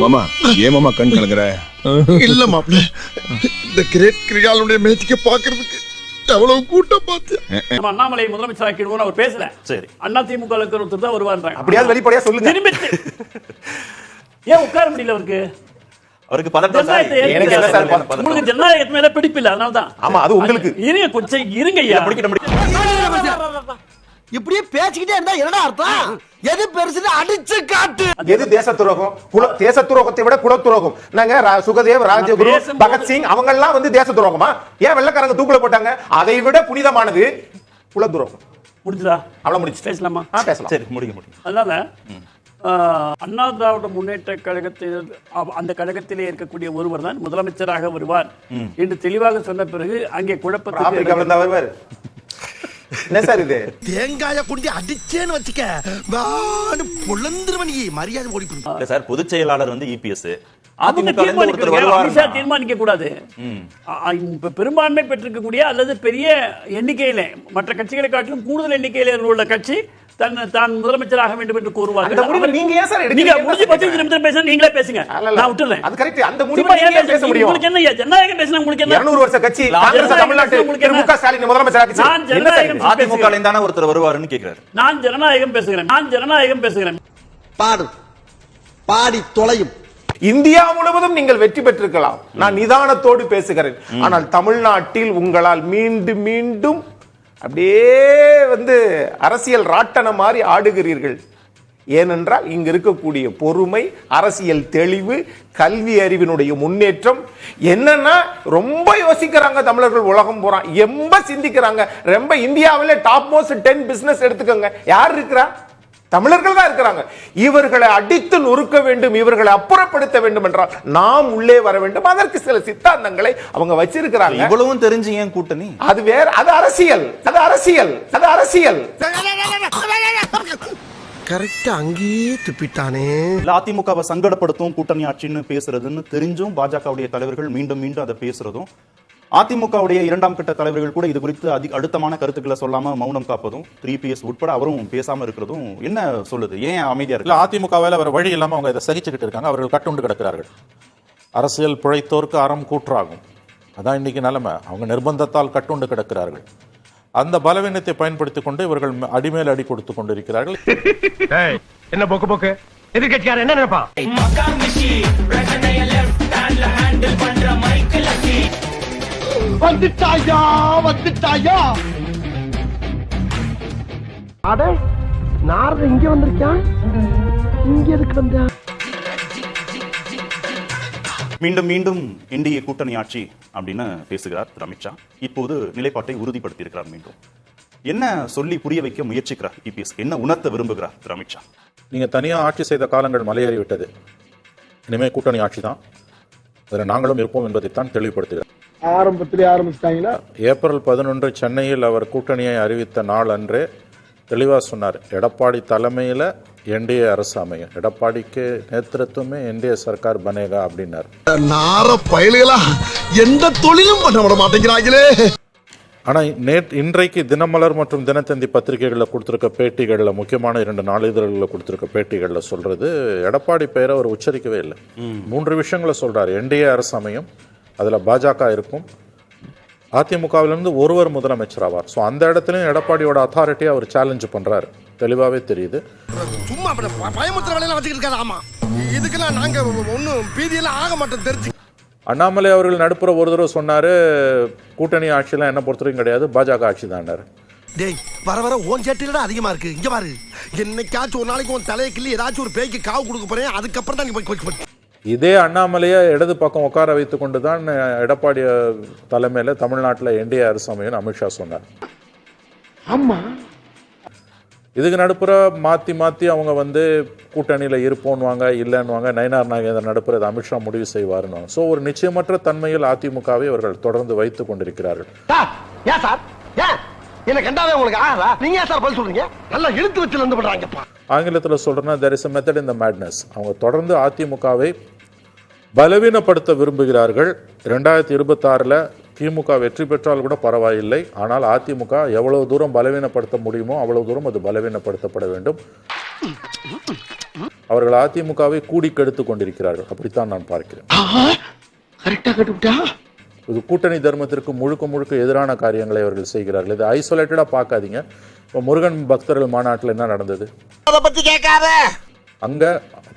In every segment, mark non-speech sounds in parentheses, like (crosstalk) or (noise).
மாமா ஏன் மாமா கண் கலங்குற? இல்ல மாப்ள இந்த கிரேட் கிரியாளுடைய மேட்சிக்க பாக்குறதுக்கு எவ்வளவு கூட்டம் பார்த்து நம்ம அண்ணாமலை முதலமைச்சர் ஆக்கிடுவோம் அவர் பேசல. சரி. அண்ணா திமுக ஒருத்தர் தான் வருவான்றாங்க அப்படியாவது வெளிப்படையா சொல்லுங்க. திரும்பி ஏன் உட்கார முடியல அவருக்கு? அவருக்கு பதட்டம்? உங்களுக்கு ஜனநாயகத்து மேல பிடிப்பு இல்ல அதனாலதான். ஆமா, அது உங்களுக்கு. இருங்க கொஞ்சம் இருங்க ஐயா. இப்படியே பேசிக்கிட்டே இருந்தா என்னடா அர்த்தம்? எது பெருசுன்னு அடிச்சு காட்டு. எது தேச துரோகம் குல தேச துரோகத்தை விட குல துரோகம் நாங்க சுகதேவ் ராஜகுரு பகத்சிங் அவங்க எல்லாம் வந்து தேச துரோகமா ஏன் வெள்ளக்காரங்க தூக்குல போட்டாங்க? அதை விட புனிதமானது குல துரோகம் முடிஞ்சதா? அவ்வளவு முடிச்சு பேசலாமா? ஆ, பேசலாம். சரி முடிங்க முடிங்க. அதனால ஆஹ், அண்ணா திராவிட முன்னேற்ற கழகத்தில் அந்த கழகத்திலே இருக்கக்கூடிய ஒருவர் தான் முதலமைச்சராக வருவார் என்று தெளிவாக சொன்ன பிறகு அங்கே வருவாரு என்ன சார் இது? தேங்காய குண்டி அடிச்சேன்னு வச்சுக்க. வான்னு பொழந்துருவன் நீ. மரியாதை ஓடி. இல்ல சார் பொதுச் செயலாளர் வந்து E இபிஎஸ் வருவார் தீர்மானிக்க கூடாது. பெரும்பான்மை பெற்றிருக்கக்கூடிய அல்லது பெரிய எண்ணிக்கையில மற்ற கட்சிகளை காட்டிலும் கூடுதல் எண்ணிக்கையில உள்ள கட்சி தன் தான் முதலமைச்சராக வேண்டும் என்று கூறுவார்கள் நீங்க ஏன் சார்? நீங்க முடிஞ்சு பத்து நிமிஷம் பேச நீங்களே பேசுங்க. நான் விட்டுறேன் அது correct. அந்த முடிவை நீங்க பேச? முடியும்? உங்களுக்கு என்ன? ஜனநாயகம் பேசினா உங்களுக்கு என்ன 200 வருஷ கட்சி காங்கிரஸ் தமிழ்நாட்டு உங்களுக்கு திரு மு க என்ன? ஸ்டாலின் முதலமைச்சர் ஆக்கிச்சு நான் ஜனநாயகம்? அதிமுக தானே ஒருத்தர் வருவாருன்னு கேக்குறாரு நான் ஜனநாயகம் பேசுகிறேன் நான் ஜனநாயகம் பேசுகிறேன் பாடு பாடி தொலையும் இந்தியா முழுவதும் நீங்கள் வெற்றி பெற்றிருக்கலாம் நான் நிதானத்தோடு பேசுகிறேன் ஆனால் தமிழ்நாட்டில் உங்களால் மீண்டும் மீண்டும் அப்படியே வந்து அரசியல் ராட்டனம் மாதிரி ஆடுகிறீர்கள். ஏனென்றால் இங்கு இருக்கக்கூடிய பொறுமை அரசியல் தெளிவு கல்வி அறிவினுடைய முன்னேற்றம் என்னன்னா ரொம்ப யோசிக்கிறாங்க தமிழர்கள் உலகம் பூரா. ரொம்ப சிந்திக்கிறாங்க. ரொம்ப இந்தியாவில் டாப் மோஸ்ட் டென் பிசினஸ் எடுத்துக்கோங்க. யார் இருக்கிறா? தமிழர்கள் தான் இருக்கிறாங்க. இவர்களை அடித்து நொறுக்க வேண்டும் இவர்களை அப்புறப்படுத்த வேண்டும் என்றால் நாம் உள்ளே வர வேண்டும். அதற்கு சில சித்தாந்தங்களை அவங்க வச்சிருக்கிறாங்க. இவ்வளவும் தெரிஞ்சு ஏன் கூட்டணி? அது வேற அது அரசியல் அது அரசியல் அது அரசியல். கரெக்டா அங்கேயே துப்பிட்டானே. அதிமுகவை சங்கடப்படுத்தும் கூட்டணி ஆட்சின்னு பேசுறதுன்னு தெரிஞ்சும் பாஜகவுடைய தலைவர்கள் மீண்டும் மீண்டும் அதை பேசுறதும் அதிமுகவுடைய இரண்டாம் கட்ட தலைவர்கள் கூட இது குறித்து அதிக அழுத்தமான கருத்துக்களை சொல்லாம மௌனம் காப்பதும் த்ரீ பிஎஸ் உட்பட அவரும் பேசாம இருக்கிறதும் என்ன சொல்லுது? ஏன் அமைதியா இல்ல இருக்கு அதிமுகவில் வேற வழி இல்லாம அவங்க இதை சகிச்சுக்கிட்டு இருக்காங்க. அவர்கள் கட்டுண்டு கிடக்கிறார்கள். அரசியல் பிழைத்தோருக்கு அறம் கூற்றாகும். அதான் இன்னைக்கு நிலைமை. அவங்க நிர்பந்தத்தால் கட்டுண்டு கிடக்கிறார்கள். அந்த பலவீனத்தை பயன்படுத்திக் கொண்டு இவர்கள் அடிமேல் அடி கொடுத்து கொண்டிருக்கிறார்கள். என்ன போக்கு போக்கு? எதிர்கட்சியார் என்ன நினைப்பான் வந்துட்டாயா வந்துட்டாயா? அட நாரத இங்க வந்திருக்கான் இங்க எதுக்கு வந்தா? மீண்டும் மீண்டும் என்டிஏ கூட்டணி ஆட்சி அப்படின்னு பேசுகிறார் திரு அமித்ஷா. இப்போது நிலைப்பாட்டை உறுதிப்படுத்தி இருக்கிறார் மீண்டும். என்ன சொல்லி புரிய வைக்க முயற்சிக்கிறார் இபிஎஸ்? என்ன உணர்த்த விரும்புகிறார் திரு அமித்ஷா? நீங்க தனியா ஆட்சி செய்த காலங்கள் மலையேறி விட்டது இனிமே கூட்டணி ஆட்சி தான் அதில் நாங்களும் இருப்போம் என்பதைத்தான் தெளிவுபடுத்துகிறார். ஆரம்பத்திலே ஆரம்பிச்சிட்டாங்களா? ஏப்ரல் பதினொன்று சென்னையில் அவர் கூட்டணியை அறிவித்த நாள் அன்றே தெளிவாக சொன்னார். எடப்பாடி தலைமையில் என்டிஏ அரசு அமையும். எடப்பாடிக்கு நேத்திரத்துவமே என்டிஏ சர்க்கார் பனேகா அப்படின்னார். நார பயலுகளா எந்த தொழிலும் பண்ண விட மாட்டேங்கிறாங்களே ஆனால் நேட் இன்றைக்கு தினமலர் மற்றும் தினத்தந்தி பத்திரிகைகளில் கொடுத்துருக்க பேட்டிகளில் முக்கியமான இரண்டு நாளிதழ்களில் கொடுத்துருக்க பேட்டிகளில் சொல்றது எடப்பாடி பெயரை அவர் உச்சரிக்கவே இல்லை. மூன்று விஷயங்களை சொல்றாரு. என்டிஏ அரசு அமையும் அதில் பாஜக இருக்கும். அதிமுகவிலிருந்து ஒருவர் முதலமைச்சர் ஆவார் ஸோ அந்த இடத்துலையும் எடப்பாடியோட அத்தாரிட்டியை அவர் சேலஞ்ச் பண்றாரு. தெளிவாகவே தெரியுது. சும்மா அப்படி ப- பயமுத்துற வேலையெல்லாம் வச்சுக்கிட்டு இருக்காது ஆமா. இதுக்கெல்லாம் நாங்க ஒன்னும் பீதியெல்லாம் ஆக மாட்டோம் தெரிஞ்சு. அண்ணாமலை அவர்கள் நடுப்புற ஒரு தடவை சொன்னாரு கூட்டணி ஆட்சியெல்லாம் என்ன பொறுத்தவரைக்கும் கிடையாது பாஜக ஆட்சி தான்னாரு டேய் வர வர ஓன் சேட்டிலடா அதிகமா இருக்கு இங்க பாரு. என்னைக்காச்சும் ஒரு நாளைக்கு உன் தலையை கிள்ளி ஏதாச்சும் ஒரு பேய்க்கு காவு கொடுக்க போறேன் அதுக்கப்புறம் தான் நீ போய். இதே அண்ணாமலையை இடது பக்கம் உட்கார வைத்து கொண்டு தான் எடப்பாடி தலைமையில் தமிழ்நாட்டில் என்டிஏ அரசு அமையும் அமித்ஷா சொன்னார். ஆமா. இதுக்கு நடுப்புற மாற்றி மாற்றி அவங்க வந்து கூட்டணியில் இருப்போன்னுவாங்க இல்லைன்னுவாங்க நயனார் நாகேந்திரன் நடுப்புற இதை அமித்ஷா முடிவு செய்வாருன்னு. ஸோ ஒரு நிச்சயமற்ற தன்மையில் அதிமுகவை அவர்கள் தொடர்ந்து வைத்துக் கொண்டிருக்கிறார்கள். ஆங்கிலத்தில் சொல்றேன்னா there is method in the madness. அவங்க தொடர்ந்து அதிமுகவை பலவீனப்படுத்த விரும்புகிறார்கள். ரெண்டாயிரத்தி இருபத்தாறில் திமுக வெற்றி பெற்றால் கூட பரவாயில்லை. ஆனால் அதிமுக எவ்வளவு தூரம் பலவீனப்படுத்த முடியுமோ அவ்வளவு தூரம் அது பலவீனப்படுத்தப்பட வேண்டும். அவர்கள் அதிமுகவை கூடி கெடுத்து கொண்டிருக்கிறார்கள். அப்படித்தான் நான் பார்க்கிறேன். இது கூட்டணி தர்மத்திற்கு முழுக்க முழுக்க எதிரான காரியங்களை அவர்கள் செய்கிறார்கள். இது ஐசோலேட்டடா பார்க்காதீங்க. இப்போ முருகன் பக்தர்கள் மாநாட்டில் என்ன நடந்தது? அத பத்தி கேட்காத. அங்க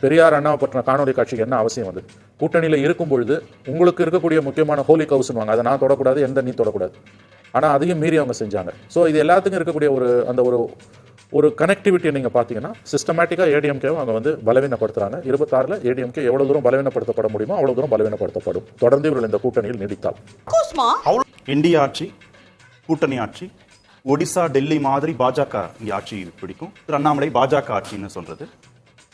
பெரியார் அண்ணா பற்றின காணொலி காட்சிக்கு என்ன அவசியம் வந்தது கூட்டணியில இருக்கும் பொழுது உங்களுக்கு இருக்கக்கூடிய முக்கியமான ஹோலி கவுஸ்னுவாங்க அதை நான் தொடக்கூடாது எந்த நீ தொடக்கூடாது. ஆனா அதையும் மீறி அவங்க செஞ்சாங்க. ஸோ இது எல்லாத்துக்கும் இருக்கக்கூடிய ஒரு அந்த ஒரு ஒரு கனெக்டிவிட்டியை நீங்க பார்த்தீங்கன்னா சிஸ்டமேட்டிக்காக ஏடிஎம்கே அவங்க வந்து பலவீனப்படுத்துறாங்க. இருபத்தாறுல ஏடிஎம்கே எவ்வளவு தூரம் பலவீனப்படுத்தப்பட முடியுமோ அவ்வளவு தூரம் பலவீனப்படுத்தப்படும். தொடர்ந்து இவர்கள் இந்த கூட்டணியில் நீடித்தால். இந்திய ஆட்சி கூட்டணி ஆட்சி ஒடிசா டெல்லி மாதிரி பாஜக இங்கே ஆட்சி பிடிக்கும். திரு அண்ணாமலை பாஜக ஆட்சின்னு சொல்றது.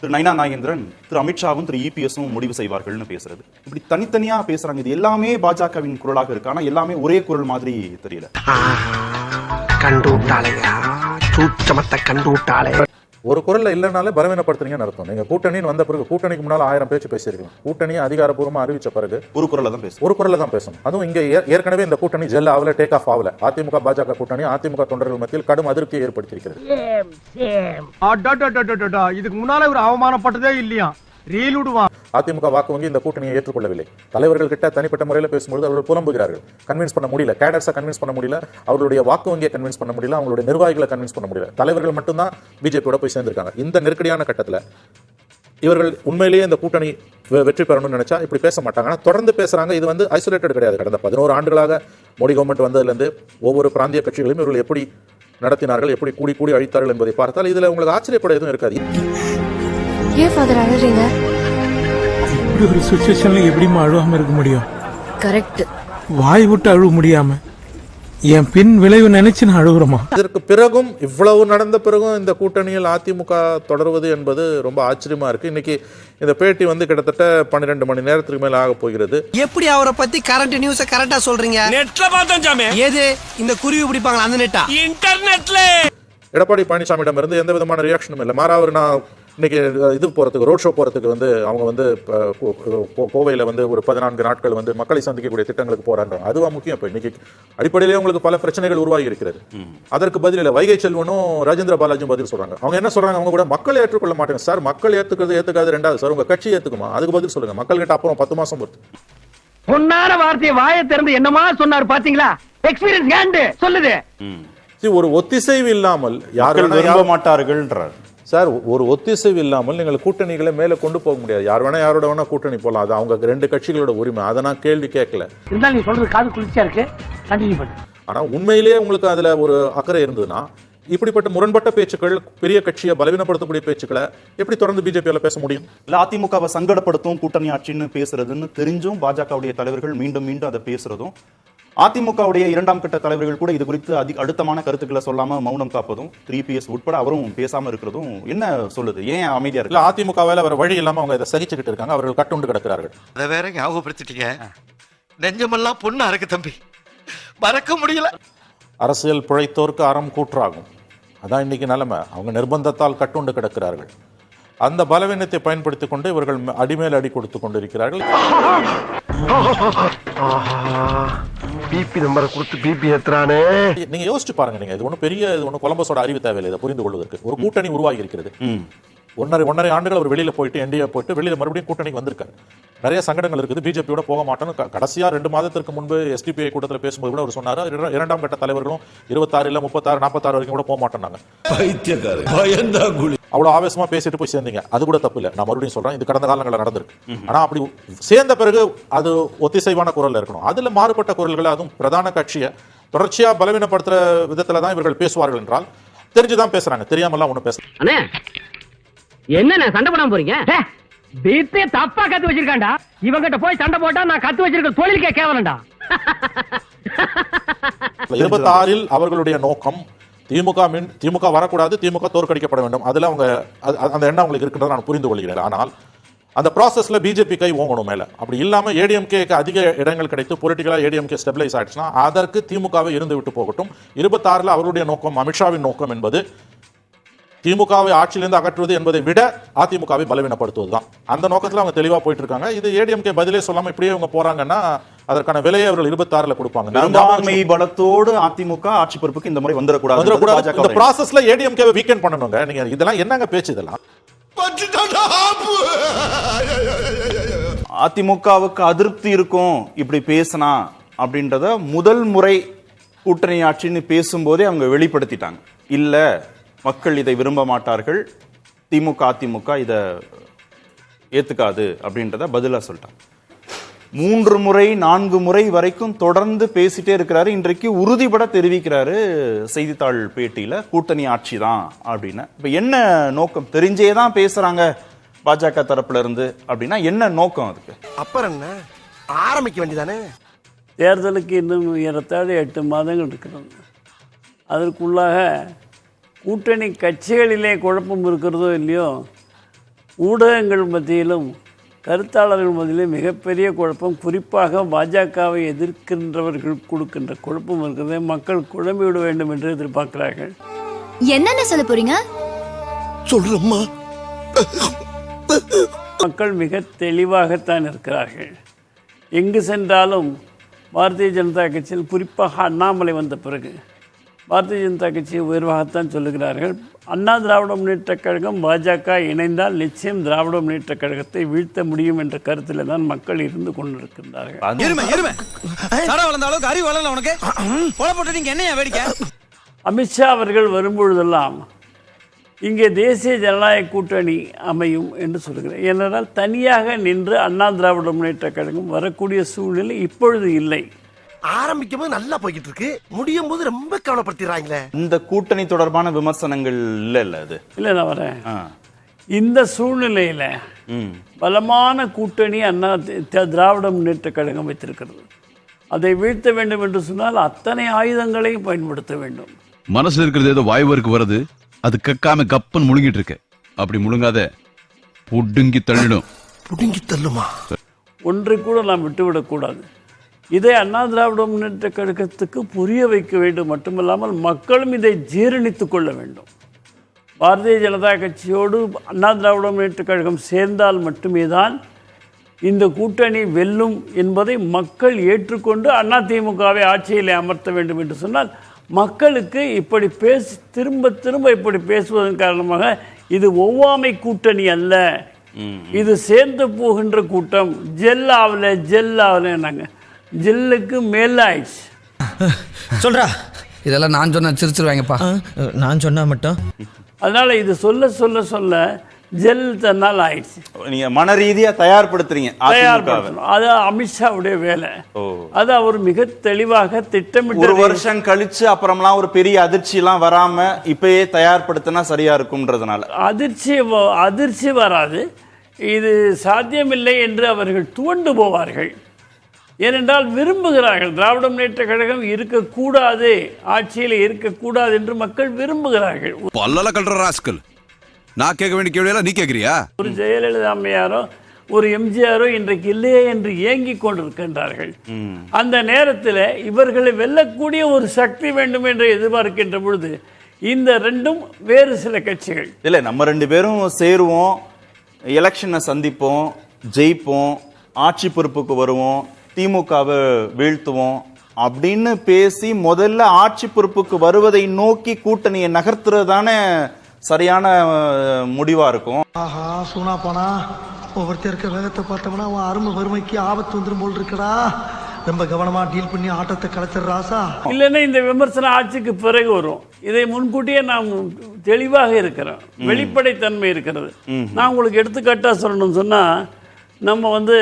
திரு நைனா நாகேந்திரன் திரு அமித்ஷாவும் திரு இபிஎஸும் முடிவு செய்வார்கள்னு பேசுறது. இப்படி தனித்தனியா பேசுறாங்க. இது எல்லாமே பாஜகவின் குரலாக இருக்கு. ஆனா எல்லாமே ஒரே குரல் மாதிரி தெரியல. கண்டு விட்டாலையா சூச்சமத்தை கண்டு விட்டாலே ஒரு குரல்ல இல்லைனாலே பலவீனப்படுத்துறீங்கன்னு அர்த்தம். நீங்க கூட்டணின்னு வந்த பிறகு கூட்டணிக்கு முன்னால் ஆயிரம் பேச்சு பேசியிருக்கலாம் கூட்டணியை அதிகாரப்பூர்வமா அறிவிச்ச பிறகு ஒரு குரல்ல தான் பேசுறோம் ஒரு குரல்ல தான் பேசணும். அதுவும் இங்க ஏற்கனவே இந்த கூட்டணி ஜெல் ஆகல டேக் ஆஃப் ஆகல. அதிமுக பாஜக கூட்டணி அதிமுக தொண்டர்கள் மத்தியில் கடும் அதிருப்தியை ஏற்படுத்தியிருக்கிறது. இதுக்கு முன்னால ஒரு அவமானப்பட்டதே இல்லையா? ரீல் விடுவான். அதிமுக வாக்கு வங்கி இந்த கூட்டணியை ஏற்றுக்கொள்ளவில்லை. தலைவர்கள் கிட்ட தனிப்பட்ட முறையில் பேசும்பொழுது அவர்கள் புலம்புகிறார்கள். கன்வின்ஸ் பண்ண முடியல. கேடர்ஸை கன்வின்ஸ் பண்ண முடியல. அவர்களுடைய வாக்கு வங்கியை கன்வின்ஸ் பண்ண முடியல. அவங்களுடைய நிர்வாகிகளை கன்வின்ஸ் பண்ண முடியல. தலைவர்கள் மட்டும்தான் பிஜேபியோட போய் சேர்ந்திருக்காங்க. இந்த நெருக்கடியான கட்டத்தில் இவர்கள் உண்மையிலேயே இந்த கூட்டணி வெ- வெற்றி பெறணும்னு நினச்சா இப்படி பேச மாட்டாங்க. ஆனால் தொடர்ந்து பேசுகிறாங்க இது வந்து ஐசோலேட்டட் கிடையாது. கடந்த பதினோரு ஆண்டுகளாக மோடி கவர்மெண்ட் வந்ததுலேருந்து ஒவ்வொரு பிராந்திய கட்சிகளையும் இவர்கள் எப்படி நடத்தினார்கள் எப்படி கூடி கூடி அழித்தார்கள் என்பதை பார்த்தால் இதில் உங்களுக்கு ஆச்சரியப்பட எதுவும் இருக்காது. ஏன் ஃபாதர் அழறீங்க? இப்படி ஒரு சுச்சுவேஷன்ல எப்படிமா அழுவாம இருக்க முடியும்? கரெக்ட் வாய் விட்டு அழுவ முடியாம என் பின் விளைவு நினைச்சு நான் அழுகுறமா இதற்கு பிறகும் இவ்வளவு நடந்த பிறகும் இந்த கூட்டணியில் அதிமுக தொடர்வது என்பது ரொம்ப ஆச்சரியமா இருக்கு. இன்னைக்கு இந்த பேட்டி வந்து கிட்டத்தட்ட பன்னிரெண்டு மணி நேரத்துக்கு மேல ஆக போகிறது. எப்படி அவரை பத்தி கரண்ட் நியூஸ கரெக்டா சொல்றீங்க? நெட்ல பார்த்தோம் சாமி. ஏது இந்த குருவி பிடிப்பாங்களா? அந்த நெட்டா இன்டர்நெட்ல எடப்பாடி பழனிசாமியிடம் இருந்து எந்த விதமான ரியாக்ஷனும் இல்லை. மாறா அவர் நான் இன்னைக்கு இது போறதுக்கு ரோட் ஷோ போறதுக்கு வந்து அவங்க வந்து இப்ப கோவையில வந்து ஒரு பதினான்கு நாட்கள் வந்து மக்களை சந்திக்கக்கூடிய திட்டங்களுக்கு போறாங்க அதுவா முக்கியம் இப்ப இன்னைக்கு. அடிப்படையிலேயே உங்களுக்கு பல பிரச்சனைகள் உருவாகி இருக்கிறது. அதற்கு பதில் இல்லை. வைகை செல்வனும் ராஜேந்திர பாலாஜியும் பதில் சொல்றாங்க. அவங்க என்ன சொல்றாங்க? அவங்க கூட மக்கள் ஏற்றுக்கொள்ள மாட்டாங்க. சார் மக்கள் ஏத்துக்கிறது ஏத்துக்காது ரெண்டாவது. சார் உங்க கட்சி ஏத்துக்குமா? அதுக்கு பதில் சொல்லுங்க. மக்கள் கிட்ட அப்புறம் பத்து மாசம் பொறுத்து. பொன்னான வார்த்தையை வாயை திறந்து என்னமா சொன்னாரு பாத்தீங்களா? எக்ஸ்பீரியன்ஸ் ஹேண்ட் சொல்லுது. ஒரு ஒத்திசைவு இல்லாமல் யார் மக்கள் வேணா விரும்ப மாட்டார்கள்ன்றார். சார் ஒரு ஒத்திசைவு இல்லாமல் நீங்கள் கூட்டணிகளை மேலே கொண்டு போக முடியாது. யார் வேணா யாரோட வேணா கூட்டணி போகலாம் அது அவங்க ரெண்டு கட்சிகளோட உரிமை. அதை நான் கேள்வி கேட்கல. இருந்தாலும் நீ சொல்றது காது குளிர்ச்சியா இருக்கு. கண்டினியூ பண்ணு. ஆனால் உண்மையிலேயே உங்களுக்கு அதில் ஒரு அக்கறை இருந்ததுன்னா இப்படிப்பட்ட முரண்பட்ட பேச்சுக்கள் பெரிய கட்சியை பலவீனப்படுத்தக்கூடிய பேச்சுக்களை எப்படி தொடர்ந்து பிஜேபியால பேச முடியும்? இல்ல அதிமுகவை சங்கடப்படுத்தும் கூட்டணி ஆட்சின்னு பேசுறதுன்னு தெரிஞ்சும் பாஜகவுடைய தலைவர்கள் மீண்டும் மீண்டும் அதை பேசுறதும் அதிமுகவுடைய இரண்டாம் கட்ட தலைவர்கள் கூட இது குறித்து அதிக அழுத்தமான கருத்துக்களை சொல்லாம மௌனம் காப்பதும் த்ரீ பிஎஸ் உட்பட அவரும் பேசாம இருக்கிறதும் என்ன சொல்லுது? ஏன் அமைதியா இருக்கு அதிமுகவில் வேற வழி இல்லாம அவங்க இதை சகிச்சுக்கிட்டு இருக்காங்க. அவர்கள் கட்டுண்டு கிடக்கிறார்கள். அத வேற ஞாபகப்படுத்திட்டீங்க? நெஞ்சமெல்லாம் பொண்ணு அறக்கு தம்பி. மறக்க முடியல. அரசியல் பிழைத்தோருக்கு அறம் கூற்றாகும். அதான் இன்னைக்கு நிலைமை. அவங்க நிர்பந்தத்தால் கட்டுண்டு கிடக்கிறார்கள். அந்த பலவீனத்தை பயன்படுத்திக் கொண்டு இவர்கள் அடிமேல் அடி கொடுத்து கொண்டிருக்கிறார்கள். பிபி நம்பரை கொடுத்து பிபி ஏத்துறானே. நீங்க யோசிச்சு பாருங்க நீங்க. இது ஒன்றும் பெரிய இது ஒன்றும் கொலம்பஸோட அறிவு தேவையில்லை இதை புரிந்து கொள்வதற்கு. ஒரு கூட்டணி உருவாகி இருக்கிறது. ஒன்றரை ஒன்றரை ஆண்டுகள் அவர் வெளியில போயிட்டு என்டிஏ போயிட்டு வெளியில மறுபடியும் கூட்டணிக்கு வந்திருக்காரு. நிறைய சங்கடங்கள் இருக்குது. பிஜேபியோட போக மாட்டோம்னு க- கடைசியா ரெண்டு மாதத்திற்கு முன்பு எஸ்டிபிஐ கூட்டத்தில் பேசும்போது கூட அவர் சொன்னாரு. இர- இரண்டாம் கட்ட தலைவர்களும் இருபத்தாறு இல்ல முப்பத்தாறு நாற்பத்தாறு வரைக்கும் கூட போக மாட்டோம்னாங்க பைத்தியக்காரன். பயந்தா குழி. அவ்வளவு ஆவேசமா பேசிட்டு போய் சேர்ந்தீங்க. அது கூட தப்பு இல்லை. நான் மறுபடியும் சொல்றேன் இது கடந்த காலங்களில் நடந்திருக்கு. ஆனா அப்படி சேர்ந்த பிறகு அது ஒத்திசைவான குரல்ல இருக்கணும். அதுல மாறுபட்ட குரல்களை அதுவும் பிரதான கட்சியை தொடர்ச்சியா பலவீனப்படுத்துற விதத்துல தான் இவர்கள் பேசுவார்கள் என்றால் தெரிஞ்சுதான் பேசுறாங்க. தெரியாமலாம் ஒண்ணு பேச அண்ணே என்ன சண்டை போடாம போறீங்க? பீத்தே தப்பா கத்து வச்சிருக்காண்டா இவங்கிட்ட போய் சண்டை போட்டா நான் கத்து வச்சிருக்க தொழிலுக்கே கேவலண்டா இருபத்தாறில் அவர்களுடைய நோக்கம் திமுக மின் திமுக வரக்கூடாது திமுக தோற்கடிக்கப்பட வேண்டும். அதுல அவங்க அந்த எண்ணம் அவங்களுக்கு இருக்கிறத நான் புரிந்து கொள்கிறேன். ஆனால் அந்த ப்ராசஸ்ல பிஜேபி கை ஓங்கணும் மேல. அப்படி இல்லாம ஏடிஎம்கேக்கு அதிக இடங்கள் கிடைத்து பொலிட்டிக்கலா ஏடிஎம்கே ஸ்டெபிளைஸ் ஆயிடுச்சுன்னா அதற்கு திமுகவை இருந்து விட்டு போகட்டும். இருபத்தாறுல அவருடைய நோக்கம் அமித்ஷாவின் நோக்கம் என்பது திமுகவை ஆட்சியிலிருந்து அகற்றுவது என்பதை விட அதிமுகவை பலவீனப்படுத்துவது தான் அந்த நோக்கத்தில் அவங்க தெளிவாக போயிட்டு இருக்காங்க இது ஏடிஎம்கே பதிலே சொல்லாம இப்படியே இவங்க போறாங்கன்னா அதற்கான விலையை அவர்கள் இருபத்தாறுல கொடுப்பாங்க. பெரும்பான்மை பலத்தோடு அதிமுக ஆட்சி பொறுப்புக்கு இந்த முறை வந்துடக்கூடாது. வந்துடக்கூடாது. இந்த ப்ராசஸ்ல ஏடிஎம்கே வீக்கெண்ட் பண்ணணுங்க. நீங்க இதெல்லாம் என்னங்க பேச்சு இதெல்லாம். அதிமுகவுக்கு அதிருப்தி இருக்கும் இப்படி பேசினா அப்படின்றத முதல் முறை கூட்டணி ஆட்சின்னு பேசும்போதே அவங்க வெளிப்படுத்திட்டாங்க. இல்ல மக்கள் இதை விரும்ப மாட்டார்கள். திமுக அதிமுக இதை ஏத்துக்காது அப்படின்றத பதிலா சொல்லிட்டாங்க. மூன்று முறை நான்கு முறை வரைக்கும் தொடர்ந்து பேசிட்டே இருக்கிறாரு. இன்றைக்கு உறுதிபட தெரிவிக்கிறாரு செய்தித்தாள் பேட்டியில கூட்டணி ஆட்சி தான் அப்படின்னு. இப்ப என்ன நோக்கம்? தெரிஞ்சே தான் பேசுறாங்க பாஜக தரப்புல இருந்து அப்படின்னா என்ன நோக்கம் அதுக்கு? அப்புறம் என்ன? ஆரம்பிக்க வேண்டியதானே? தேர்தலுக்கு இன்னும் ஏறத்தாழ எட்டு மாதங்கள் இருக்கிறது அதற்குள்ளாக கூட்டணி கட்சிகளிலே குழப்பம் இருக்கிறதோ இல்லையோ ஊடகங்கள் மத்தியிலும் கருத்தாளர்கள் மத்தியிலும் மிகப்பெரிய குழப்பம். குறிப்பாக பாஜகவை எதிர்க்கின்றவர்கள் கொடுக்கின்ற குழப்பம் இருக்கிறது. மக்கள் குழம்பி விட வேண்டும் என்று எதிர்பார்க்கிறார்கள். என்னென்ன சொல்ல போறீங்க? சொல்றம்மா. மக்கள் மிக தெளிவாகத்தான் இருக்கிறார்கள். எங்கு சென்றாலும் பாரதிய ஜனதா கட்சியில் குறிப்பாக அண்ணாமலை வந்த பிறகு பாரதிய ஜனதா கட்சியை உயர்வாகத்தான் சொல்லுகிறார்கள். அண்ணா திராவிட முன்னேற்றக் கழகம் பாஜக இணைந்தால் நிச்சயம் திராவிட முன்னேற்றக் கழகத்தை வீழ்த்த முடியும் என்ற கருத்தில் தான் மக்கள் இருந்து கொண்டிருக்கின்றார்கள். அமித்ஷா அவர்கள் வரும்பொழுதெல்லாம் இங்கே தேசிய ஜனநாயக கூட்டணி அமையும் என்று சொல்கிறேன் ஏனென்றால் தனியாக நின்று அண்ணா திராவிட முன்னேற்றக் கழகம் வரக்கூடிய சூழ்நிலை இப்பொழுது இல்லை. ஆரம்பிக்கும் போது நல்லா போய்கிட்டு இருக்கு முடியும் போது ரொம்ப கவலைப்படுத்திடுறாங்களே. இந்த கூட்டணி தொடர்பான விமர்சனங்கள் இல்ல இல்ல அது? இல்லை நான் வரேன். ஆ. இந்த சூழ்நிலையில் ம். பலமான கூட்டணி அண்ணா திராவிட முன்னேற்ற கழகம் வைத்திருக்கிறது. அதை வீழ்த்த வேண்டும் என்று சொன்னால் அத்தனை ஆயுதங்களையும் பயன்படுத்த வேண்டும். மனசுல இருக்கிறது ஏதோ வாய்வருக்கு வருது அது கக்காம கப்பன் முழுங்கிட்டு இருக்கு அப்படி முழுங்காத புடுங்கி தள்ளிடும். புடுங்கி தள்ளுமா? ஒன்றை கூட நாம் விட்டுவிடக்கூடாது. இதை அண்ணா திராவிட முன்னேற்ற கழகத்துக்கு புரிய வைக்க வேண்டும். மட்டுமல்லாமல் மக்களும் இதை ஜீரணித்துக் கொள்ள வேண்டும். பாரதிய ஜனதா கட்சியோடு அண்ணா திராவிட முன்னேற்ற கழகம் சேர்ந்தால் மட்டுமே தான் இந்த கூட்டணி வெல்லும் என்பதை மக்கள் ஏற்றுக்கொண்டு அதிமுகவை ஆட்சியில் அமர்த்த வேண்டும் என்று சொன்னால் மக்களுக்கு இப்படி பேசி திரும்ப திரும்ப இப்படி பேசுவதன் காரணமாக இது ஒவ்வாமை கூட்டணி அல்ல. இது சேர்ந்து போகின்ற கூட்டம். ஜெல் ஆகல ஜெல் ஆகலன்னாங்க ஜெல்லுக்கு மேல ஆயிடுச்சு (laughs) சொல்றா. இதெல்லாம் நான் சொன்ன சிரிச்சிருவாங்கப்பா. நான் சொன்னா மட்டும். அதனால இது சொல்ல சொல்ல சொல்ல ஜெல் தன்னால் ஆயிடுச்சு. நீங்க மன ரீதியா தயார்படுத்துறீங்க தயார்படுத்தணும். அது அமித்ஷாவுடைய வேலை. அது அவர் மிக தெளிவாக ஒரு திட்டமிட்டு வருஷம் கழிச்சு அப்புறம்லாம் ஒரு பெரிய அதிர்ச்சி எல்லாம் வராம இப்பயே தயார்படுத்தினா சரியா இருக்கும்ன்றதுனால. அதிர்ச்சி அதிர்ச்சி வராது. இது சாத்தியமில்லை என்று அவர்கள் துவண்டு போவார்கள். ஏனென்றால் விரும்புகிறார்கள். திராவிட முன்னேற்ற கழகம் இருக்கக்கூடாது. ஆட்சியில் இருக்கக்கூடாது என்று மக்கள் விரும்புகிறார்கள். பல்லல கல்ற ராஸ்கல். நான் கேட்க வேண்டிய கேள்வியெல்லாம் நீ கேக்குறியா ஒரு ஜெயலலிதா அம்மையாரோ ஒரு எம்ஜிஆரோ இன்றைக்கு இல்லையே என்று ஏங்கிக் கொண்டிருக்கின்றார்கள். அந்த நேரத்தில் இவர்களை வெல்லக்கூடிய ஒரு சக்தி வேண்டும் என்று எதிர்பார்க்கின்ற பொழுது இந்த ரெண்டும் வேறு சில கட்சிகள். இல்ல நம்ம ரெண்டு பேரும் சேருவோம் எலெக்ஷனை சந்திப்போம் ஜெயிப்போம் ஆட்சி பொறுப்புக்கு வருவோம் திமுகவை வீழ்த்துவோம் அப்படின்னு பேசி முதல்ல ஆட்சி பொறுப்புக்கு வருவதை நோக்கி கூட்டணியை நகர்த்துறது தானே சரியான முடிவா இருக்கும். ஆஹா சூனா போனா ஒவ்வொருத்தர் இருக்க வேகத்தை பார்த்தோம்னா அவன் அருமை வறுமைக்கு ஆபத்து வந்துரும் போல் இருக்கடா. ரொம்ப கவனமா டீல் பண்ணி ஆட்டத்தை கலைச்சிடுறாசா இல்லைன்னா இந்த விமர்சனம் ஆட்சிக்கு பிறகு வரும். இதை முன்கூட்டியே நாம் தெளிவாக இருக்கிறோம். வெளிப்படைத்தன்மை இருக்கிறது. நான் உங்களுக்கு எடுத்துக்காட்டாக சொல்லணும்னு சொன்னால் நம்ம வந்து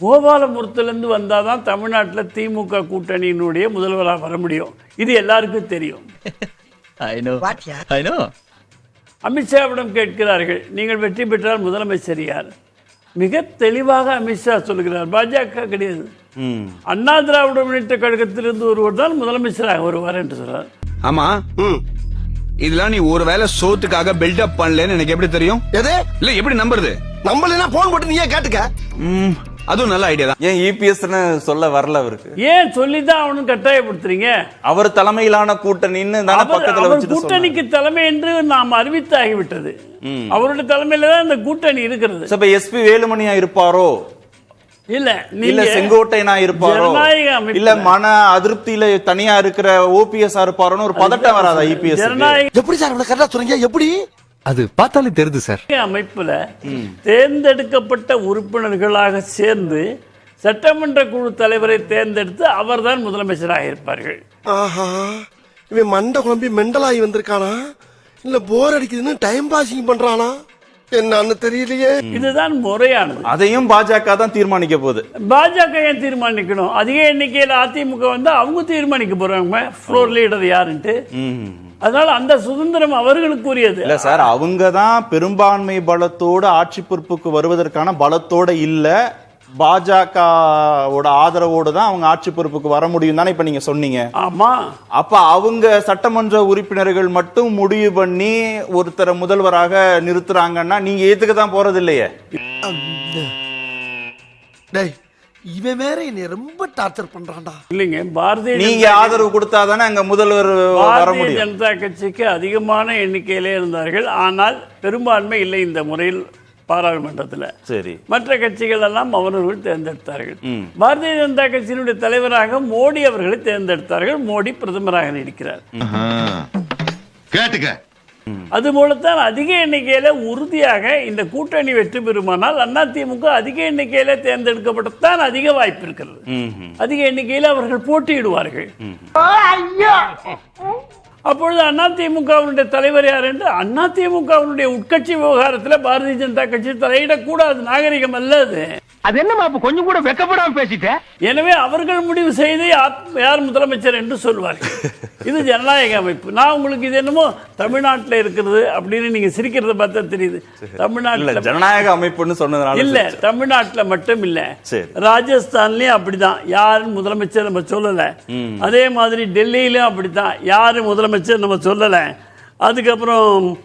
கோபாலபுரத்துலேருந்து வந்தால் தான் தமிழ்நாட்டில் திமுக கூட்டணியினுடைய முதல்வராக வர முடியும். இது எல்லாருக்கும் தெரியும். அமித்ஷாவிடம் கேட்கிறார்கள் நீங்கள் வெற்றி பெற்றால் முதலமைச்சர் யார்? மிக தெளிவாக அமித்ஷா சொல்கிறார் பாஜக கிடையாது. ம். அண்ணா திராவிட முன்னேற்ற கழகத்திலிருந்து ஒருவர் தான் முதலமைச்சராக வருவார் என்று சொல்றார். ஆமா. இதெல்லாம் நீ ஒருவேளை சோத்துக்காக பில்டப் பண்ணலன்னு எனக்கு எப்படி தெரியும்? எது? இல்ல எப்படி நம்புறது? நம்மள போன் போட்டு நீயே கேட்டுக்க? ம், அதுவும் நல்ல ஐடியா தான். ஏன் இபிஎஸ்ன்னு சொல்ல வரல அவருக்கு? ஏன் சொல்லிதான் அவனும் கட்டாயப்படுத்துறீங்க? அவர் தலைமையிலான கூட்டணின்னு தானே பக்கத்துல சொன்னாரு. கூட்டணிக்கு தலைமை என்று நாம் அறிவித்தாகிவிட்டது. அவருடைய தலைமையில தான் இந்த கூட்டணி இருக்கிறது. இப்ப எஸ்பி வேலுமணியா இருப்பாரோ? இல்ல இல்ல நீங்க செங்கோட்டையனா இருப்பாரோ? இல்ல மன அதிருப்தியில தனியா இருக்கிற ஓபிஎஸ் இருப்பாரோன்னு ஒரு பதட்டம் வராதா ஐபிஎஸ் ஜனநாயக எப்படி சார் கரெக்டா சொல்றீங்க எப்படி? அது பார்த்தாலே தெரியுது சார். அமைப்புல தேர்ந்தெடுக்கப்பட்ட உறுப்பினர்களாக சேர்ந்து சட்டமன்ற குழு தலைவரை தேர்ந்தெடுத்து அவர்தான் முதலமைச்சராக இருப்பார்கள். ஆஹா இவன் மண்டை குழம்பி மெண்டலாகி வந்திருக்கானா? இல்ல போர் அடிக்குதுன்னு டைம் பாசிங் பண்றானா? என்னன்னு தெரியலையே. இதுதான் முறையானது. அதையும் பாஜக தான் தீர்மானிக்க போகுது. பாஜக ஏன் தீர்மானிக்கணும்? அதிக எண்ணிக்கையில் அதிமுக வந்து அவங்க தீர்மானிக்க போறாங்க. ஃப்ளோர் லீடர் யாருன்ட்டு. அதனால அந்த சுதந்திரம் அவர்களுக்குரியது. இல்ல சார் அவங்க தான் பெரும்பான்மை பலத்தோட ஆட்சி பொறுப்புக்கு வருவதற்கான பலத்தோட இல்ல. பாஜகவோட ஆதரவோடு தான் அவங்க ஆட்சி பொறுப்புக்கு வர முடியும் தானே இப்ப நீங்க சொன்னீங்க. ஆமா. அப்ப அவங்க சட்டமன்ற உறுப்பினர்கள் மட்டும் முடிவு பண்ணி ஒருத்தரை முதல்வராக நிறுத்துறாங்கன்னா நீங்க ஏத்துக்க தான் போறது இல்லையே. டேய் இவன் வேற என்னை ரொம்ப டார்ச்சர் பண்றான்டா. இல்லைங்க பாரதிய நீங்க ஆதரவு கொடுத்தா தானே அங்க முதல்வர் வர முடியும். ஜனதா கட்சிக்கு அதிகமான எண்ணிக்கையிலே இருந்தார்கள். ஆனால் பெரும்பான்மை இல்லை இந்த முறையில். பாராளுமன்றத்தில். சரி. மற்ற கட்சிகள் எல்லாம் அவர்கள் தேர்ந்தெடுத்தார்கள். பாரதிய ஜனதா கட்சியினுடைய தலைவராக மோடி அவர்களை தேர்ந்தெடுத்தார்கள். மோடி பிரதமராக இருக்கிறார். கேட்டுக்க. அது மூலத்தான் அதிக எண்ணிக்கையில உறுதியாக இந்த கூட்டணி வெற்றி பெறுமானால் அதிமுக அதிக எண்ணிக்கையில தேர்ந்தெடுக்கப்படத்தான் அதிக வாய்ப்பு இருக்கிறது. அதிக எண்ணிக்கையில் அவர்கள் போட்டியிடுவார்கள். அப்பொழுது அதிமுகவினுடைய தலைவர் யார் என்று அதிமுகவினுடைய உட்கட்சி விவகாரத்தில் பாரதிய ஜனதா கட்சி தலையிடக்கூடாது. நாகரிகம் அல்ல அது. அது என்னமா அப்ப கொஞ்சம் கூட வெக்கப்படாம பேசிட்ட? எனவே அவர்கள் முடிவு செய்து யார் யார் முதலமைச்சர் என்று சொல்வார்கள். இது ஜனநாயக அமைப்பு. நான் உங்களுக்கு இது என்னமோ தமிழ்நாட்டில் இருக்கிறது அப்படின்னு நீங்க சிரிக்கிறத பார்த்தா தெரியுது. தமிழ்நாட்டில் ஜனநாயக அமைப்புன்னு சொன்னதுனால இல்ல. தமிழ்நாட்டுல மட்டும் இல்ல சரி. ராஜஸ்தான்லயும் அப்படிதான். யாரு முதலமைச்சர் நம்ம சொல்லல. அதே மாதிரி டெல்லியிலும் அப்படித்தான். யாரு முதலமைச்சர் நம்ம சொல்லல. அதுக்கப்புறம்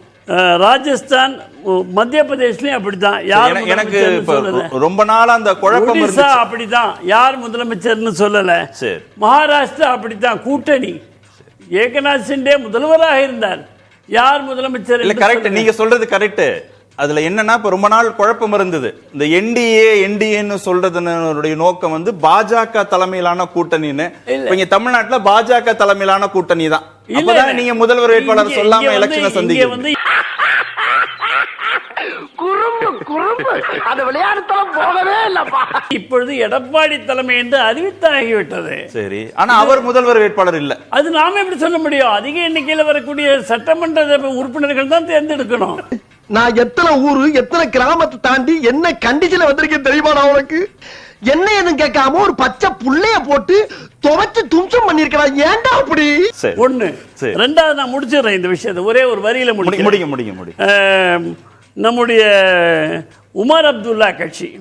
ராஜஸ்தான் மத்திய பிரதேஷ்லயும் அப்படித்தான். யார் என- எனக்கு ரொம்ப நாளா அந்த குழப்பம் ஒடிசா அப்படிதான் யார் முதலமைச்சர்னு சொல்லல. மகாராஷ்டிரா அப்படித்தான். கூட்டணி. ஏகநாத் சிண்டே முதல்வராக இருந்தார். யார் முதலமைச்சர் கரெக்ட். நீங்க சொல்றது கரெக்ட் அதுல என்னன்னா இப்ப ரொம்ப நாள் குழப்பம் இருந்தது. இந்த என்டிஏ என்டிஏன்னு சொல்றதுனுடைய நோக்கம் வந்து பாஜக தலைமையிலான கூட்டணின்னு. இங்க தமிழ்நாட்டுல பாஜக தலைமையிலான கூட்டணி தான். இல்ல, அப்பதான். நீங்க முதல்வர் வேட்பாளர் சொல்லாம எலெக்ஷனை இல்லப்பா. இப்பொழுது எடப்பாடி தலைமை என்று அறிவித்தாகிவிட்டது. சரி. ஆனா அவர் முதல்வர் வேட்பாளர் இல்ல. அது நாம எப்படி சொல்ல முடியும்? அதிக எண்ணிக்கையில் வரக்கூடிய சட்டமன்ற உறுப்பினர்கள் தான் தேர்ந்தெடுக்கணும். நான் எத்தனை ஊரு எத்தனை கிராமத்தை தாண்டி என்ன கண்டிஷன்ல வந்திருக்கேன் தெரியுமா நான் உனக்கு? என்ன எதுவும் கேட்காம ஒரு பச்சை புள்ளைய போட்டு துவைச்சு தும்சம் பண்ணிருக்கா ஏன்டா அப்படி? சரி. ஒண்ணு சரி. ரெண்டாவது நான் முடிச்சிடுறேன் இந்த விஷயத்தை. ஒரே ஒரு வரியில முடி- முடிக்கிறேன். முடிங்க முடிங்க முடிங்க. ஆம், நம்முடைய உமர் அப்துல்லா கட்சி.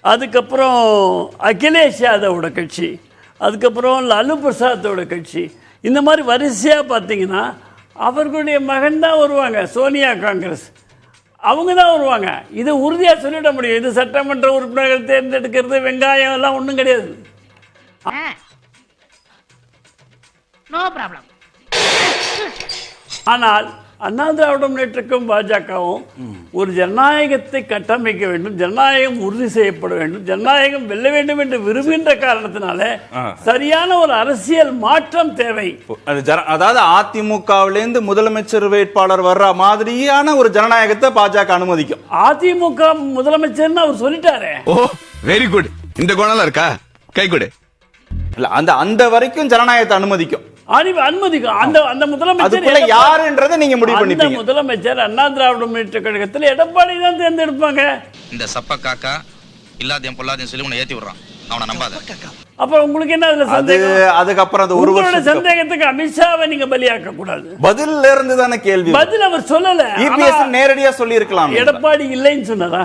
அதுக்கப்புறம் அகிலேஷ் யாதவோட கட்சி. அதுக்கப்புறம் லாலு பிரசாத்தோட கட்சி. இந்த மாதிரி வரிசையாக பார்த்தீங்கன்னா அவர்களுடைய மகன் தான் வருவாங்க சோனியா காங்கிரஸ். அவங்க தான் வருவாங்க. இது உறுதியாக சொல்லிட முடியும். இது சட்டமன்ற உறுப்பினர்கள் தேர்ந்தெடுக்கிறது வெங்காயம் எல்லாம் ஒன்றும் கிடையாது. ஆனால் அண்ணா திராவிட முன்னேற்றக்கும் பாஜகவும் ஒரு ஜனநாயகத்தை கட்டமைக்க வேண்டும் ஜனநாயகம் உறுதி செய்யப்பட வேண்டும் ஜனநாயகம் வெல்ல வேண்டும் என்று விரும்புகின்ற காரணத்தினால சரியான ஒரு அரசியல் மாற்றம் தேவை. அது ஜன- அதாவது அதிமுகவில இருந்து முதலமைச்சர் வேட்பாளர் வர்ற மாதிரியான ஒரு ஜனநாயகத்தை பாஜக அனுமதிக்கும். அதிமுக முதலமைச்சர்னு அவர் சொல்லிட்டாரே. ஓ வெரி குட் இந்த குணம்லாம் இருக்கா? கை கொடு. இல்ல அந்த அந்த வரைக்கும் ஜனநாயகத்தை அனுமதிக்கும். அனு- அனுமதிக்கும் அந்த அந்த முதலமைச்சர் யாருன்றதை நீங்க முடிவு அந்த பண்ணிப்பீங்க. முதலமைச்சர் அண்ணா திராவிட முன்னேற்ற கழகத்தில் எடப்பாடி தான் தேர்ந்தெடுப்பாங்க. இந்த சப்ப காக்கா இல்லாதையும் பொல்லாதையும் சொல்லி உன்னை ஏத்தி விடுறான். அவனை நம்பாத. அப்புறம் உங்களுக்கு என்ன அதுல அது சந்தேகம்? அதுக்கப்புறம் அந்த ஒரு சந்தேகத்துக்கு அமித்ஷாவை நீங்க பலியாக்க கூடாது பதில்ல இருந்து தானே கேள்வி பதில் அவர் சொல்லல. இபிஎஸ் ஆனா நேரடியா சொல்லி இருக்கலாம் எடப்பாடி இல்லைன்னு சொன்னாரா?